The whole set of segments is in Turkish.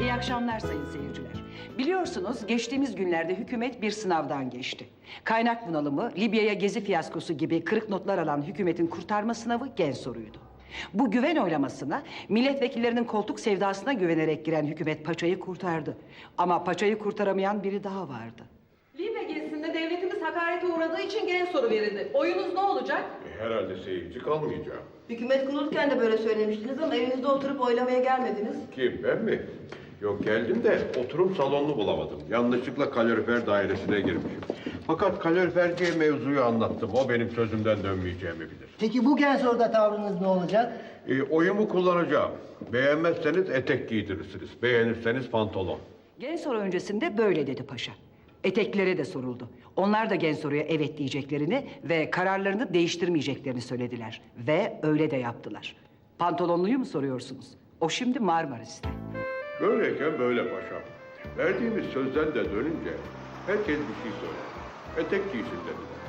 İyi akşamlar sayın seyirciler. Biliyorsunuz geçtiğimiz günlerde hükümet bir sınavdan geçti. Kaynak bunalımı, Libya'ya gezi fiyaskosu gibi kırık notlar alan hükümetin kurtarma sınavı gen soruydu. Bu güven oylamasına milletvekillerinin koltuk sevdasına güvenerek giren hükümet paçayı kurtardı. Ama paçayı kurtaramayan biri daha vardı. Hakarete uğradığı için gen soru verildi. Oyunuz ne olacak? E, Herhalde seyirci kalmayacağım. Hükümet kurulurken de böyle söylemiştiniz ama evinizde oturup oylamaya gelmediniz. Kim ben mi? Yok geldim de oturum salonunu bulamadım. Yanlışlıkla kalorifer dairesine girmişim. Fakat kaloriferciye mevzuyu anlattım. O benim sözümden dönmeyeceğimi bilir. Peki bu gen soruda tavrınız ne olacak? E, oyumu kullanacağım. Beğenmezseniz etek giydirirsiniz. Beğenirseniz pantolon. Gen soru öncesinde böyle dedi paşa. Eteklere de soruldu. Onlar da gen soruya evet diyeceklerini ve kararlarını değiştirmeyeceklerini söylediler. Ve öyle de yaptılar. Pantolonluyu mu soruyorsunuz? O şimdi Marmaris'te. Böyleyken böyle paşam. Verdiğimiz sözden de dönünce herkes bir şey söyler. Etek giysin dediler.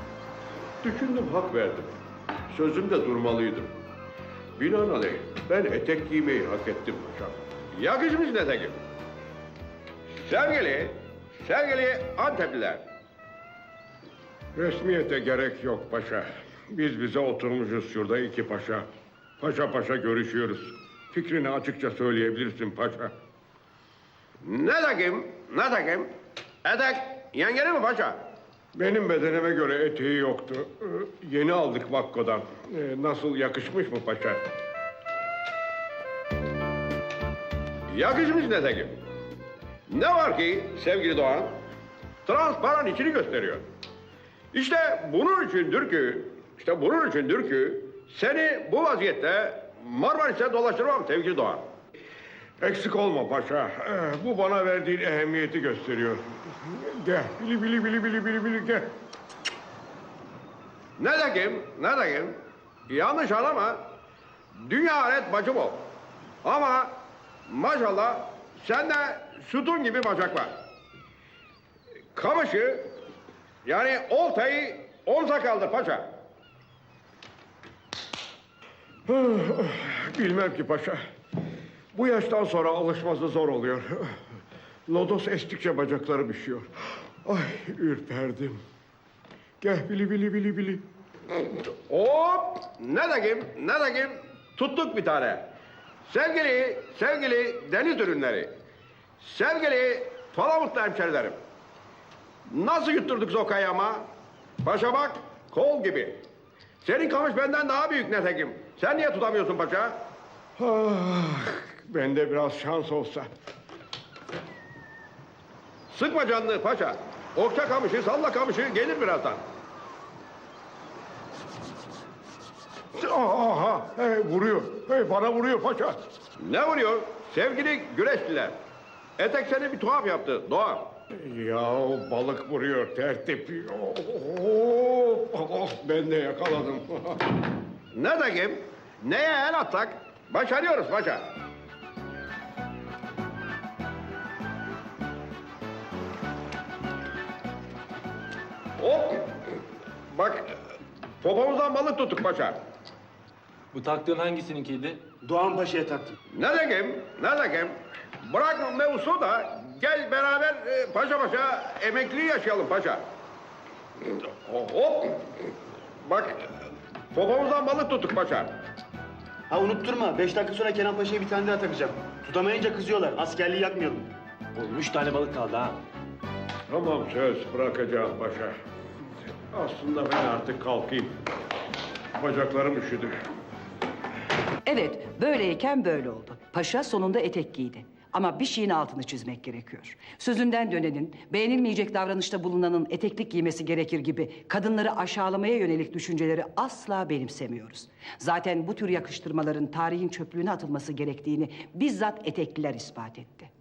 Düşündüm hak verdim. Sözümde durmalıydım. Binaenaleyh ben etek giymeyi hak ettim paşam. Yakışmış etekim. Sevgili, sevgili Antepliler. Resmiyete gerek yok paşa. Biz bize oturmuşuz şurada iki paşa. Paşa paşa görüşüyoruz. Fikrini açıkça söyleyebilirsin paşa. Ne takayım, ne takayım? Etek yengeli mi paşa? Benim bedenime göre eteği yoktu. Ee, yeni aldık Vakko'dan. Ee, nasıl yakışmış mı paşa? Yakışmış ne takayım? Ne var ki sevgili Doğan? Transparan içini gösteriyor. İşte bunun içindir ki, işte bunun içindir ki seni bu vaziyette Marmaris'e dolaştırmam sevgili Doğan. Eksik olma paşa. Ee, bu bana verdiğin ehemmiyeti gösteriyor. Gel, bili bili bili bili bili bili gel. Ne dekim, ne dekim? Yanlış anlama. Dünya alet bacım ol. Ama maşallah sende sütun gibi bacak var. Kamışı yani oltayı omza kaldır paşa. Bilmem ki paşa. Bu yaştan sonra alışması zor oluyor. Lodos estikçe bacaklarım üşüyor. Ay ürperdim. Gel bili bili bili bili. Hop! Ne dekim, ne dekim? Tuttuk bir tane. Sevgili, sevgili deniz ürünleri. Sevgili palamutlu hemşerilerim. Nasıl yutturduk Zoka'yı ama? Paşa bak, kol gibi. Senin kamış benden daha büyük netekim. Sen niye tutamıyorsun paşa? Ah, bende biraz şans olsa. Sıkma canını paşa. Okça kamışı, salla kamışı gelir birazdan. Aha, hey, vuruyor. Hey, bana vuruyor paşa. Ne vuruyor? Sevgili güreşçiler. Etek seni bir tuhaf yaptı Doğan. Ya balık vuruyor tertip. Oh, oh, ben de yakaladım. ne dedim? Neye el atsak? Başarıyoruz paşa. Hop! Bak, popomuzdan balık tuttuk paşa. Bu taktığın hangisininkiydi? Doğan Paşa'ya taktım. Ne dedim? Ne dedim? Bırak mevzusu da gel beraber e, paşa paşa emekliyi yaşayalım paşa. Hop! Bak, popomuzdan balık tuttuk paşa. Ha unutturma. Beş dakika sonra Kenan Paşa'ya bir tane daha takacağım. Tutamayınca kızıyorlar. Askerliği yakmayalım. Oğlum üç tane balık kaldı ha. Tamam söz bırakacağım paşa. Aslında ben artık kalkayım. Bacaklarım üşüdü. Evet, böyleyken böyle oldu. Paşa sonunda etek giydi. Ama bir şeyin altını çizmek gerekiyor. Sözünden dönenin, beğenilmeyecek davranışta bulunanın eteklik giymesi gerekir gibi kadınları aşağılamaya yönelik düşünceleri asla benimsemiyoruz. Zaten bu tür yakıştırmaların tarihin çöplüğüne atılması gerektiğini bizzat etekliler ispat etti.